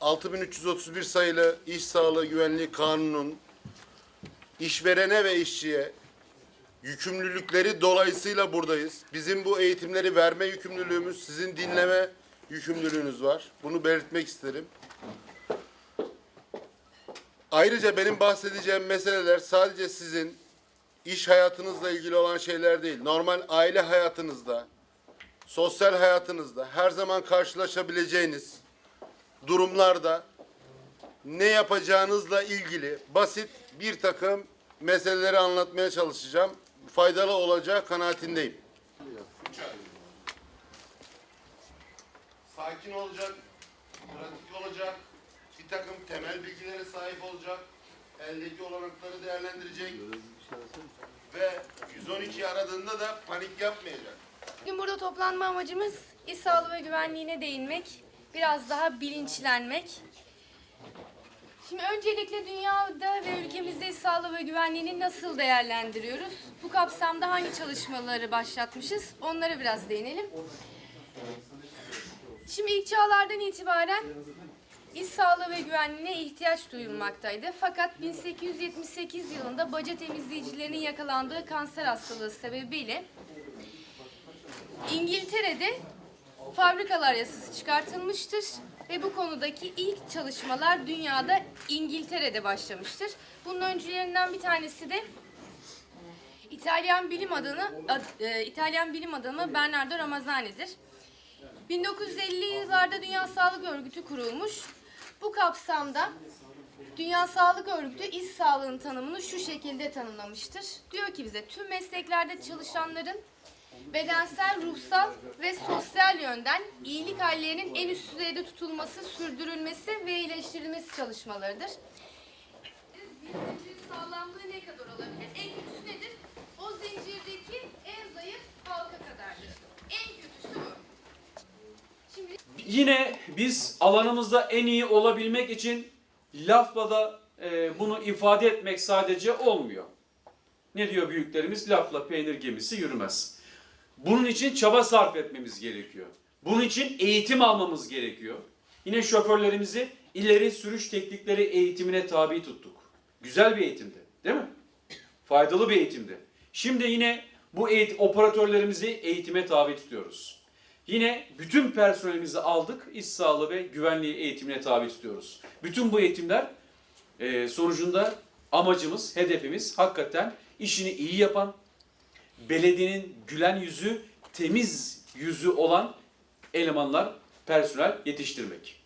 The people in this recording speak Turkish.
6331 sayılı İş Sağlığı Güvenliği Kanunu'nun işverene ve işçiye yükümlülükleri dolayısıyla buradayız. Bizim bu eğitimleri verme yükümlülüğümüz, sizin dinleme yükümlülüğünüz var. Bunu belirtmek isterim. Ayrıca benim bahsedeceğim meseleler sadece sizin iş hayatınızla ilgili olan şeyler değil. Normal aile hayatınızda, sosyal hayatınızda her zaman karşılaşabileceğiniz durumlarda ne yapacağınızla ilgili basit bir takım meseleleri anlatmaya çalışacağım. Faydalı olacağı kanaatindeyim. Sakin olacak, pratik olacak, bir takım temel bilgilere sahip olacak, eldeki olanakları değerlendirecek ve 112 aradığında da panik yapmayacak. Bugün burada toplanma amacımız iş sağlığı ve güvenliğine değinmek, biraz daha bilinçlenmek. Şimdi öncelikle dünyada ve ülkemizde iş sağlığı ve güvenliğini nasıl değerlendiriyoruz? Bu kapsamda hangi çalışmaları başlatmışız? Onlara biraz değinelim. Şimdi ilk çağlardan itibaren iş sağlığı ve güvenliğine ihtiyaç duyulmaktaydı. Fakat 1878 yılında baca temizleyicilerinin yakalandığı kanser hastalığı sebebiyle İngiltere'de fabrikalar yasası çıkartılmıştır ve bu konudaki ilk çalışmalar dünyada İngiltere'de başlamıştır. Bunun öncülerinden bir tanesi de İtalyan bilim adamı ad- e, İtalyan bilim adamı Bernardo Ramazzani'dir. 1950'li yıllarda Dünya Sağlık Örgütü kurulmuş. Bu kapsamda Dünya Sağlık Örgütü iş sağlığının tanımını şu şekilde tanımlamıştır. Diyor ki bize tüm mesleklerde çalışanların bedensel, ruhsal ve sosyal yönden iyilik hallerinin en üst düzeyde tutulması, sürdürülmesi ve iyileştirilmesi çalışmalarıdır. Sağlamlığı ne kadar olabilir? En kötüsü nedir? O zincirdeki en zayıf halka kadardır. En kötüsü bu. Şimdi Yine biz alanımızda en iyi olabilmek için lafla da e, bunu ifade etmek sadece olmuyor. Ne diyor büyüklerimiz? Lafla peynir gemisi yürümez. Bunun için çaba sarf etmemiz gerekiyor. Bunun için eğitim almamız gerekiyor. Yine şoförlerimizi ileri sürüş teknikleri eğitimine tabi tuttuk. Güzel bir eğitimdi, değil mi? Faydalı bir eğitimdi. Şimdi yine bu eğit operatörlerimizi eğitime tabi tutuyoruz. Yine bütün personelimizi aldık, iş sağlığı ve güvenliği eğitimine tabi tutuyoruz. Bütün bu eğitimler e, sonucunda amacımız, hedefimiz hakikaten işini iyi yapan, belediyenin gülen yüzü, temiz yüzü olan elemanlar, personel yetiştirmek.